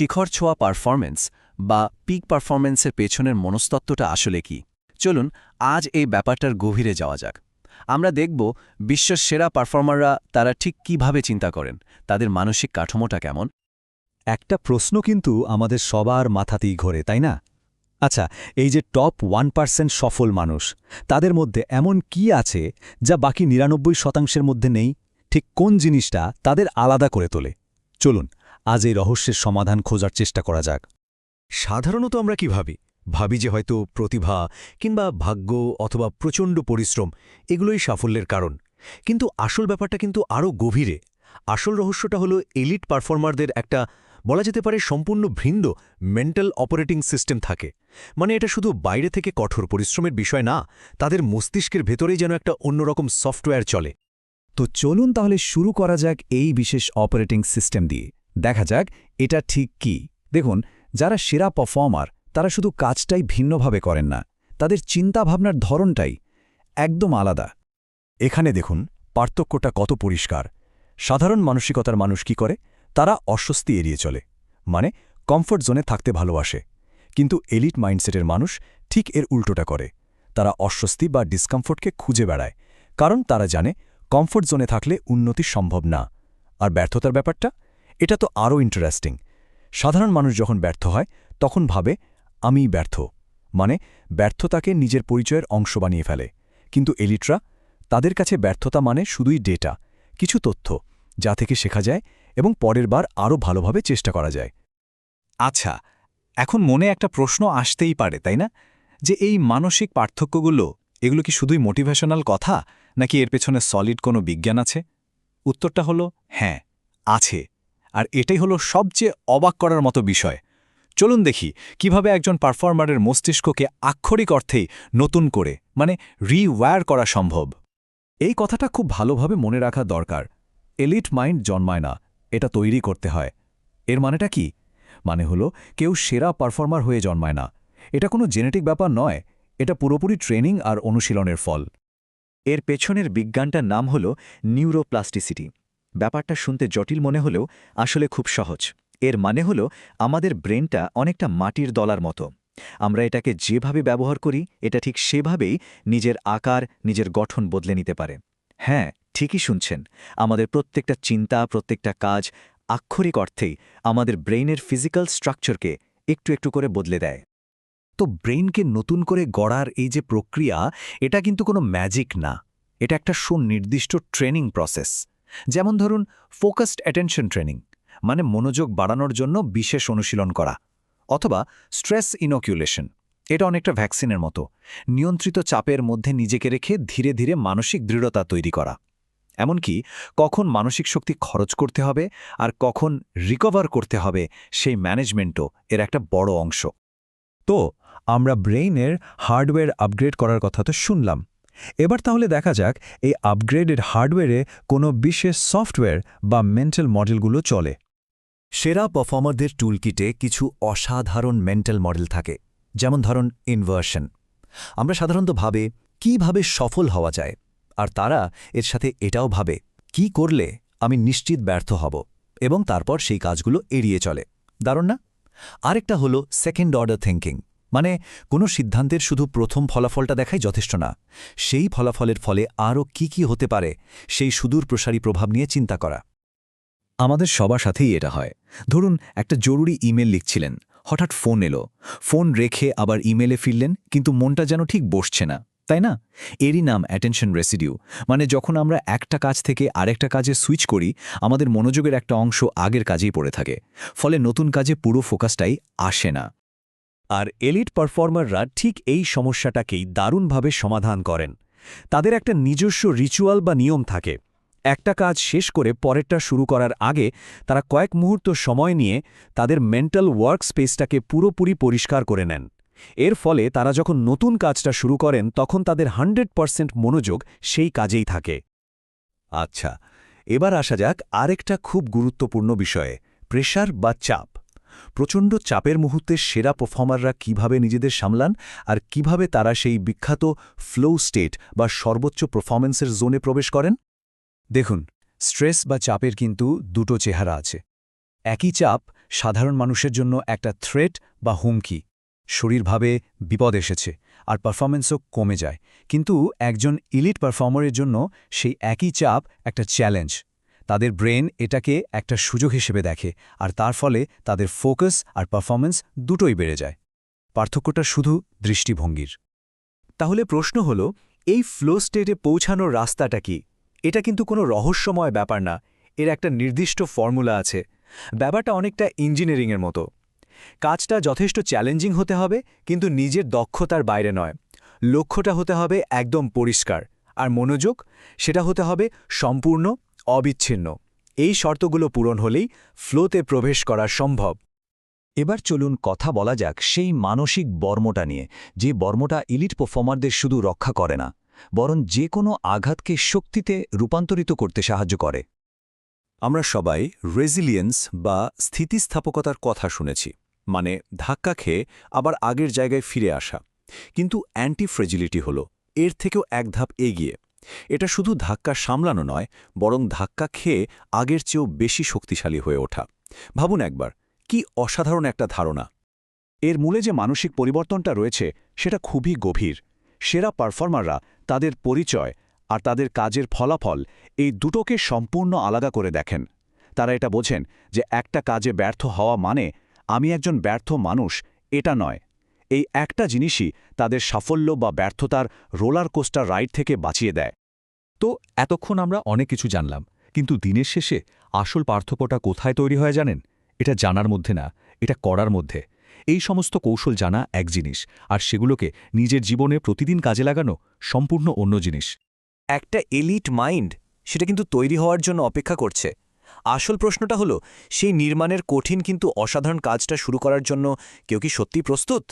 শিখর ছোঁয়া পারফরম্যান্স বা পিক পারফরম্যান্সের পেছনের মনস্তত্ত্বটা আসলে কি? চলুন আজ এই ব্যাপারটার গভীরে যাওয়া যাক। আমরা দেখব বিশ্বের সেরা পারফর্মাররা তারা ঠিক কীভাবে চিন্তা করেন, তাদের মানসিক কাঠামোটা কেমন। একটা প্রশ্ন কিন্তু আমাদের সবার মাথাতেই ঘোরে, তাই না? আচ্ছা এই যে টপ ওয়ান পার্সেন্ট সফল মানুষ, তাদের মধ্যে এমন কি আছে যা বাকি নিরানব্বই শতাংশের মধ্যে নেই? ঠিক কোন জিনিসটা তাদের আলাদা করে তোলে? চলুন আজ এই রহস্যের সমাধান খোঁজার চেষ্টা করা যাক। সাধারণত আমরা কি ভাবি? ভাবি যে হয়তো প্রতিভা কিংবা ভাগ্য অথবা প্রচণ্ড পরিশ্রম এগুলোই সাফল্যের কারণ। কিন্তু আসল ব্যাপারটা কিন্তু আরও গভীরে। আসল রহস্যটা হলো এলিট পারফর্মারদের একটা বলা যেতে পারে সম্পূর্ণ ভিন্ন মেন্টাল অপারেটিং সিস্টেম থাকে। মানে এটা শুধু বাইরে থেকে কঠোর পরিশ্রমের বিষয় না, তাদের মস্তিষ্কের ভেতরেই যেন একটা অন্যরকম সফটওয়্যার চলে। তো চলুন তাহলে শুরু করা যাক এই বিশেষ অপারেটিং সিস্টেম দিয়ে। দেখা যাক এটা ঠিক কি। দেখুন, যারা সেরা পারফর্মার তারা শুধু কাজটাই ভিন্নভাবে করেন না, তাদের চিন্তাভাবনার ধরনটাই একদম আলাদা। এখানে দেখুন, পার্থক্যটা কত পরিষ্কার। সাধারণ মানসিকতার মানুষ কি করে? তারা অস্বস্তি এড়িয়ে চলে মানে কমফোর্ট জোনে থাকতে ভালোবাসে। কিন্তু এলিট মাইন্ডসেটের মানুষ ঠিক এর উল্টোটা করে। তারা অস্বস্তি বা ডিসকমফোর্টকে খুঁজে বেড়ায়, কারণ তারা জানে কমফোর্ট জোনে থাকলে উন্নতি সম্ভব না। আর ব্যর্থতার ব্যাপারটা? এটা তো আরও ইন্টারেস্টিং সাধারণ মানুষ যখন ব্যর্থ হয়, তখন ভাবে, আমিই ব্যর্থ। মানে ব্যর্থতাকে নিজের পরিচয়ের অংশ বানিয়ে ফেলে। কিন্তু এলিটরা, তাদের কাছে ব্যর্থতা মানে শুধুই ডেটা কিছু তথ্য, যা থেকে শেখা যায় এবং পরের বার আরও ভালোভাবে চেষ্টা করা যায়। আচ্ছা এখন মনে একটা প্রশ্ন আসতেই পারে, তাই না? যে এই মানসিক পার্থক্যগুলো, এগুলো কি শুধুই মোটিভেশনাল কথা, নাকি এর পেছনে সলিড কোনো বিজ্ঞান আছে? উত্তরটা হলো হ্যাঁ আছে। আর এটাই হলো সবচেয়ে অবাক করার মতো বিষয়। চলুন দেখি কীভাবে একজন পারফর্মারের মস্তিষ্ককে আক্ষরিক অর্থেই নতুন করে মানে রিওয়্যার করা সম্ভব। এই কথাটা খুব ভালোভাবে মনে রাখা দরকার। এলিট মাইন্ড জন্মায় না, এটা তৈরি করতে হয়। এর মানেটা কি? মানে হলো কেউ সেরা পারফর্মার হয়ে জন্মায় না। এটা কোনো জেনেটিক ব্যাপার নয়, এটা পুরোপুরি ট্রেনিং আর অনুশীলনের ফল। এর পেছনের বিজ্ঞানটার নাম হল নিউরোপ্লাস্টিসিটি ব্যাপারটা শুনতে জটিল মনে হলেও আসলে খুব সহজ। এর মানে হল, আমাদের ব্রেনটা অনেকটা মাটির দলার মতো। আমরা এটাকে যেভাবে ব্যবহার করি, এটা ঠিক সেভাবেই নিজের আকার, নিজের গঠন বদলে নিতে পারে। হ্যাঁ ঠিকই শুনছেন। আমাদের প্রত্যেকটা চিন্তা, প্রত্যেকটা কাজ আক্ষরিক অর্থেই আমাদের ব্রেইনের ফিজিক্যাল স্ট্রাকচারকে একটু একটু করে বদলে দেয়। তো ব্রেইনকে নতুন করে গড়ার এই যে প্রক্রিয়া, এটা কিন্তু কোনো ম্যাজিক না। এটা একটা সুনির্দিষ্ট ট্রেনিং প্রসেস। যেমন ধরুন ফোকাসড অ্যাটেনশন ট্রেনিং মানে মনোযোগ বাড়ানোর জন্য বিশেষ অনুশীলন করা, অথবা স্ট্রেস ইনোকিউলেশন এটা অনেকটা ভ্যাকসিনের মতো, নিয়ন্ত্রিত চাপের মধ্যে নিজেকে রেখে ধীরে ধীরে মানসিক দৃঢ়তা তৈরি করা। এমনকি কখন মানসিক শক্তি খরচ করতে হবে আর কখন রিকভার করতে হবে সেই ম্যানেজমেন্টও এর একটা বড় অংশ। তো, আমরা ব্রেইনের হার্ডওয়্যার আপগ্রেড করার কথা তো শুনলাম। এবার তাহলে দেখা যাক এই আপগ্রেডেড হার্ডওয়্যারে কোনো বিশেষ সফটওয়্যার বা মেন্টাল মডেলগুলো চলে। সেরা পারফর্মারদের টুলকিটে কিছু অসাধারণ মেন্টাল মডেল থাকে, যেমন ধরুন ইনভার্সন আমরা সাধারণত ভাবে কীভাবে সফল হওয়া যায়, আর তারা এর সাথে এটাও ভাবে, কি করলে আমি নিশ্চিত ব্যর্থ হব, এবং তারপর সেই কাজগুলো এড়িয়ে চলে। দারুণ না? আরেকটা হলো সেকেন্ড অর্ডার থিঙ্কিং মানে কোনো সিদ্ধান্তের শুধু প্রথম ফলাফলটা দেখাই যথেষ্ট না। সেই ফলাফলের ফলে আরও কি কি হতে পারে, সেই সুদূর প্রসারী প্রভাব নিয়ে চিন্তা করা। আমাদের সবার সাথেই এটা হয়। ধরুন, একটা জরুরি ইমেল লিখছিলেন, হঠাৎ ফোন এলো। ফোন রেখে আবার ইমেলে ফিরলেন, কিন্তু মনটা যেন ঠিক বসছে না, তাই না? এরই নাম অ্যাটেনশন রেসিডিউ মানে যখন আমরা একটা কাজ থেকে আরেকটা কাজে সুইচ করি, আমাদের মনোযোগের একটা অংশ আগের কাজেই পড়ে থাকে। ফলে নতুন কাজে পুরো ফোকাসটাই আসে না। আর এলিট পারফর্মাররা ঠিক এই সমস্যাটাকেই দারুণভাবে সমাধান করেন। তাদের একটা নিজস্ব রিচুয়াল বা নিয়ম থাকে। একটা কাজ শেষ করে পরেরটা শুরু করার আগে তারা কয়েক মুহূর্ত সময় নিয়ে তাদের মেন্টাল ওয়ার্ক স্পেসটাকে পুরোপুরি পরিষ্কার করে নেন। এর ফলে তারা যখন নতুন কাজটা শুরু করেন, তখন তাদের হান্ড্রেড পারসেন্ট মনোযোগ সেই কাজেই থাকে। আচ্ছা এবার আসা যাক আরেকটা খুব গুরুত্বপূর্ণ বিষয়ে, প্রেশার বা চাপ। প্রচণ্ড চাপের মুহূর্তে সেরা পারফর্মাররা কীভাবে নিজেদের সামলান আর কীভাবে তারা সেই বিখ্যাত ফ্লো স্টেট বা সর্বোচ্চ পারফরমেন্সের জোনে প্রবেশ করেন? দেখুন স্ট্রেস বা চাপের কিন্তু দুটো চেহারা আছে। একই চাপ সাধারণ মানুষের জন্য একটা থ্রেট বা হুমকি। শরীরভাবে বিপদ এসেছে আর পারফরমেন্সও কমে যায়। কিন্তু একজন ইলিট পারফর্মারের জন্য সেই একই চাপ একটা চ্যালেঞ্জ তাদের ব্রেন এটাকে একটা সুযোগ হিসেবে দেখে, আর তার ফলে তাদের ফোকাস আর পারফরমেন্স দুটোই বেড়ে যায়। পার্থক্যটা শুধু দৃষ্টিভঙ্গির। তাহলে প্রশ্ন হল, এই ফ্লো স্টেটে পৌঁছানোর রাস্তাটা কি? এটা কিন্তু কোনো রহস্যময় ব্যাপার না, এর একটা নির্দিষ্ট ফর্মুলা আছে। ব্যাপারটা অনেকটা ইঞ্জিনিয়ারিংয়ের মতো। কাজটা যথেষ্ট চ্যালেঞ্জিং হতে হবে, কিন্তু নিজের দক্ষতার বাইরে নয়। লক্ষ্যটা হতে হবে একদম পরিষ্কার, আর মনোযোগ, সেটা হতে হবে সম্পূর্ণ অবিচ্ছিন্ন। এই শর্তগুলো পূরণ হলেই ফ্লোতে প্রবেশ করা সম্ভব। এবার চলুন কথা বলা যাক সেই মানসিক বর্মটা নিয়ে, যে বর্মটা ইলিট পারফর্মারদের শুধু রক্ষা করে না, বরং যে কোনো আঘাতকে শক্তিতে রূপান্তরিত করতে সাহায্য করে। আমরা সবাই রেজিলিয়েন্স বা স্থিতিস্থাপকতার কথা শুনেছি মানে ধাক্কা খেয়ে আবার আগের জায়গায় ফিরে আসা। কিন্তু অ্যান্টি ফ্রেজিলিটি হল, এর থেকেও এক ধাপ এগিয়ে। এটা শুধু ধাক্কা সামলানো নয়, বরং ধাক্কা খেয়ে আগের চেয়েও বেশি শক্তিশালী হয়ে ওঠা। ভাবুন একবার, কি অসাধারণ একটা ধারণা। এর মূলে যে মানসিক পরিবর্তনটা রয়েছে, সেটা খুবই গভীর। সেরা পারফর্মাররা, তাদের পরিচয় আর তাদের কাজের ফলাফল এই দুটোকে সম্পূর্ণ আলাদা করে দেখেন। তারা এটা বোঝেন যে একটা কাজে ব্যর্থ হওয়া মানে আমি একজন ব্যর্থ মানুষ, এটা নয়। এই একটা জিনিসই তাদের সাফল্য বা ব্যর্থতার রোলার কোস্টার রাইড থেকে বাঁচিয়ে দেয়। তো এতক্ষণ আমরা অনেক কিছু জানলাম, কিন্তু দিনের শেষে আসল পার্থক্যটা কোথায় তৈরি হয় জানেন? এটা জানার মধ্যে না, এটা করার মধ্যে। এই সমস্ত কৌশল জানা এক জিনিস, আর সেগুলোকে নিজের জীবনে প্রতিদিন কাজে লাগানো সম্পূর্ণ অন্য জিনিস। একটা এলিট মাইন্ড সেটা কিন্তু তৈরি হওয়ার জন্য অপেক্ষা করছে। আসল প্রশ্নটা হলো, সেই নির্মাণের কঠিন কিন্তু অসাধারণ কাজটা শুরু করার জন্য কেউ কি সত্যি প্রস্তুত?